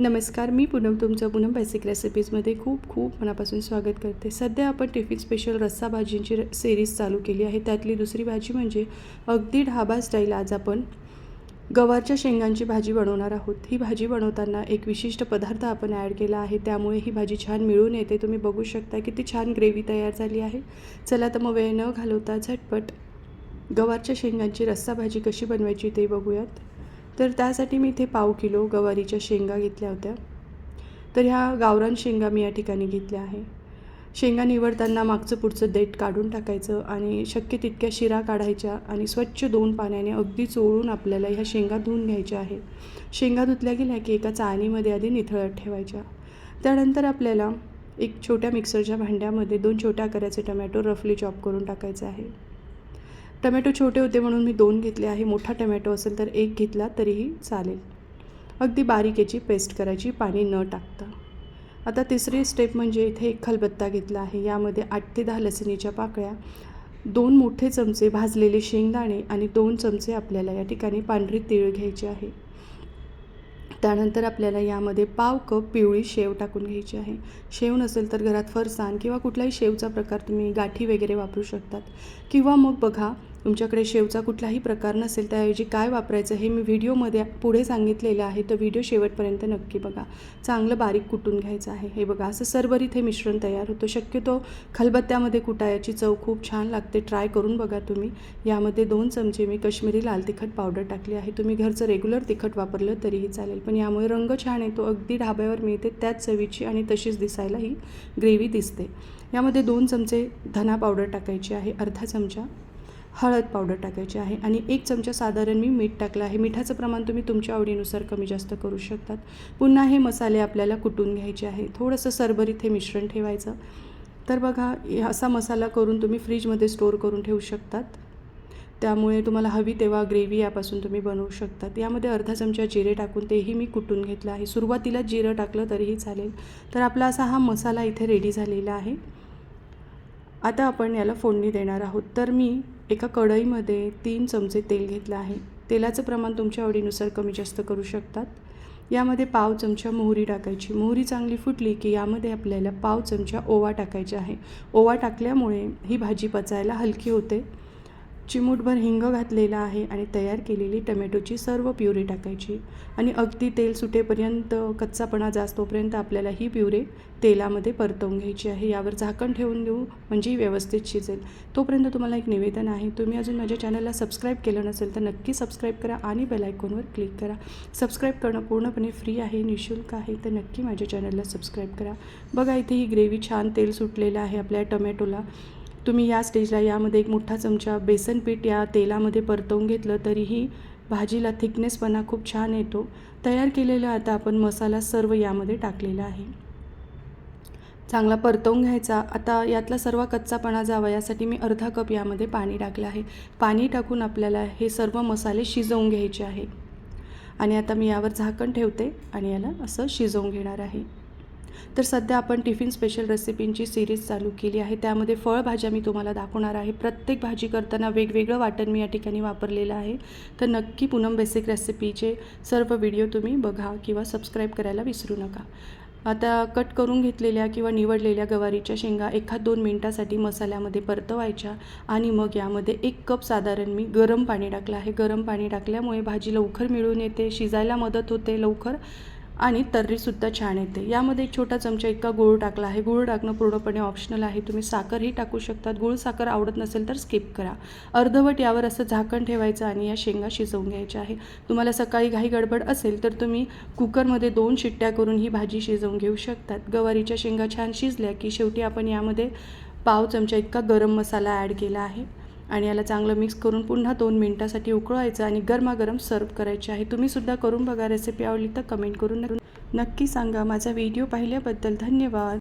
नमस्कार मी पूनम तुमचं पूनम बेसिक रेसिपीजमध्ये खूप खूप मनापासून स्वागत करते. सध्या आपण टिफिन स्पेशल रस्सा भाजींची र सिरीज चालू केली आहे. त्यातली दुसरी भाजी म्हणजे अगदी ढाबा स्टाईल आज आपण गवारच्या शेंगांची भाजी बनवणार आहोत. ही भाजी बनवताना एक विशिष्ट पदार्थ आपण ॲड केला आहे. त्यामुळे ही भाजी छान मिळून येते. तुम्ही बघू शकता किती छान ग्रेव्ही तयार झाली आहे. चला तर मग वेळ न घालवता झटपट गवारच्या शेंगांची रस्सा भाजी कशी बनवायची ते बघूयात. तर त्यासाठी मी इथे पाव किलो गवारीच्या शेंगा घेतल्या होत्या. तर ह्या गावरान शेंगा मी या ठिकाणी घेतल्या आहे. शेंगा निवडताना मागचं पुढचं देठ काढून टाकायचं आणि शक्य तितक्या शिरा काढायच्या आणि स्वच्छ दोन पाण्याने अगदी चोळून आपल्याला ह्या शेंगा धुवून घ्यायच्या आहे. शेंगा धुतल्या गेल्या की एका चाळणीमध्ये आधी निथळत ठेवायच्या. त्यानंतर आपल्याला एक छोट्या मिक्सरच्या भांड्यामध्ये दोन छोट्या आकाराचे टमॅटो रफली चॉप करून टाकायचं आहे. टमॅटो छोटे होते म्हणून मी दोन घेतले आहे. मोठा टमॅटो असेल तर एक घेतला तरीही चालेल. अगदी बारीक याची पेस्ट करायची पाणी न टाकता. आता तिसरी स्टेप म्हणजे इथे एक खलबत्ता घेतला आहे. यामध्ये आठ ते दहा लसणीच्या पाकळ्या दोन मोठे चमचे भाजलेले शेंगदाणे आणि दोन चमचे आपल्याला या ठिकाणी पांढरी तीळ घ्यायची आहे. त्यानंतर आपल्याला यामध्ये पाव कप पिवळी शेव टाकून घ्यायची आहे. शेव नसेल तर घरात फरसाण किंवा कुठलाही शेवचा प्रकार तुम्ही गाठी वगैरे वापरू शकतात. किंवा मग बघा तुमच्याकडे शेवचा कुठलाही प्रकार नसेल त्याऐवजी काय वापरायचं हे मी व्हिडिओमध्ये पुढे सांगितलेलं आहे. तर व्हिडिओ शेवटपर्यंत नक्की बघा. चांगलं बारीक कुटून घ्यायचं आहे. हे बघा असं सरभरीत हे मिश्रण तयार होतं. शक्यतो खलबत्त्यामध्ये कुटायाची चव खूप छान लागते. ट्राय करून बघा तुम्ही. यामध्ये दोन चमचे मी कश्मीरी लाल तिखट पावडर टाकली आहे. तुम्ही घरचं रेग्युलर तिखट वापरलं तरीही चालेल. पण यामुळे रंग छान येतो. अगदी ढाब्यावर मिळते. त्याच चवीची आणि तशीच दिसायला ही ग्रेव्ही दिसते. यामध्ये दोन चमचे धना पावडर टाकायची आहे. अर्धा चमचा हळद पावडर टाकायची आहे आणि एक चमचा साधारण मी मीठ टाकलं आहे. मिठाचं प्रमाण तुम्ही तुमच्या आवडीनुसार कमी जास्त करू शकतात. पुन्हा हे मसाले आपल्याला कुटून घ्यायचे आहे. थोडंसं सरभरीत हे मिश्रण ठेवायचं. तर बघा असा मसाला करून तुम्ही फ्रीजमध्ये स्टोअर करून ठेवू शकतात. त्यामुळे तुम्हाला हवी तेव्हा ग्रेव्ही यापासून तुम्ही बनवू शकतात. यामध्ये अर्धा चमचा जिरे टाकून तेही मी कुटून घेतलं आहे. सुरुवातीला जिरं टाकलं तरीही चालेल. तर आपला असा हा मसाला इथे रेडी झालेला आहे. आता आपण याला फोडणी देणार आहोत. तर मी एका कढईमध्ये तीन चमचे तेल घेतलं आहे. तेलाचं प्रमाण तुमच्या आवडीनुसार कमी जास्त करू शकतात. यामध्ये पाव चमचा मोहरी टाकायची. मोहरी चांगली फुटली की यामध्ये आपल्याला पाव चमचा ओवा टाकायचा आहे. ओवा टाकल्यामुळे ही भाजी पचायला हलकी होते. चिमूटभर हिंग घातलेला आहे आणि तयार केलेली टमॅटोची सर्व प्युरी टाकायची. आणि अगदी तेल सुटेपर्यंत कच्चापणा जास्तोपर्यंत आपल्याला ही प्युरे तेलामध्ये परतवून घ्यायची आहे. यावर झाकण ठेवून देऊ म्हणजे व्यवस्थित शिजेल. तोपर्यंत तुम्हाला एक निवेदन आहे तुम्ही अजून माझ्या चॅनलला सबस्क्राईब केलं नसेल तर नक्की सबस्क्राईब करा आणि बेलायकॉनवर क्लिक करा. सबस्क्राईब करणं पूर्णपणे फ्री आहे निशुल्क आहे तर नक्की माझ्या चॅनलला सबस्क्राईब करा. बघा इथे ही ग्रेव्ही छान तेल सुटलेलं आहे आपल्या टमॅटोला. तुम्ही या स्टेजला यामध्ये एक मोठा चमचा बेसन पीठ या तेलामध्ये परतवून घेतलं तरीही भाजीला थिकनेसपणा खूप छान येतो. तयार केलेला आता आपण मसाला सर्व यामध्ये टाकलेला आहे. चांगला परतवून घ्यायचा. आता यातला सर्व कच्चापणा जावा यासाठी मी अर्धा कप यामध्ये पाणी टाकलं आहे. पाणी टाकून आपल्याला हे सर्व मसाले शिजवून घ्यायचे आहे. आणि आता मी यावर झाकण ठेवते आणि याला असं शिजवून घेणार आहे. तर सध्या आपण टिफिन स्पेशल रेसिपींची सिरीज चालू केली आहे. त्यामध्ये फळभाज्या मी तुम्हाला दाखवणार आहे. प्रत्येक भाजी करताना वेगवेगळं वाटण मी या ठिकाणी वापरलेलं आहे. तर नक्की पूनम बेसिक रेसिपीचे सर्व व्हिडिओ तुम्ही बघा किंवा सबस्क्राईब करायला विसरू नका. आता कट करून घेतलेल्या किंवा निवडलेल्या गवारीच्या शेंगा एखाद दोन मिनटासाठी मसाल्यामध्ये परतवायच्या आणि मग यामध्ये एक कप साधारण मी गरम पाणी टाकलं आहे. गरम पाणी टाकल्यामुळे भाजी लवकर मिळून येते शिजायला मदत होते लवकर. आणि तर्रीसुद्धा छान येते. यामध्ये एक छोटा चमचा इतका गूळ टाकला आहे. गूळ टाकणं पूर्णपणे ऑप्शनल आहे. तुम्ही साखरही टाकू शकतात. गूळ साखर आवडत नसेल तर स्किप करा. अर्धवट यावर असं झाकण ठेवायचं आणि या शेंगा शिजवून घ्यायच्या आहे. तुम्हाला सकाळी घाई गडबड असेल तर तुम्ही कुकरमध्ये दोन शिट्ट्या करून ही भाजी शिजवून घेऊ शकतात. गवारीच्या शेंगा छान शिजल्या की शेवटी आपण यामध्ये पाव चमचा इतका गरम मसाला ॲड केला आहे. आणि याला चांगलं मिक्स करून पुन्हा दोन मिनटासाठी उकळवायचं आणि गरमागरम सर्व करायचे आहे. तुम्हीसुद्धा करून बघा रेसिपी आवडली तर कमेंट करून नक्की सांगा. माझा व्हिडिओ पाहिल्याबद्दल धन्यवाद.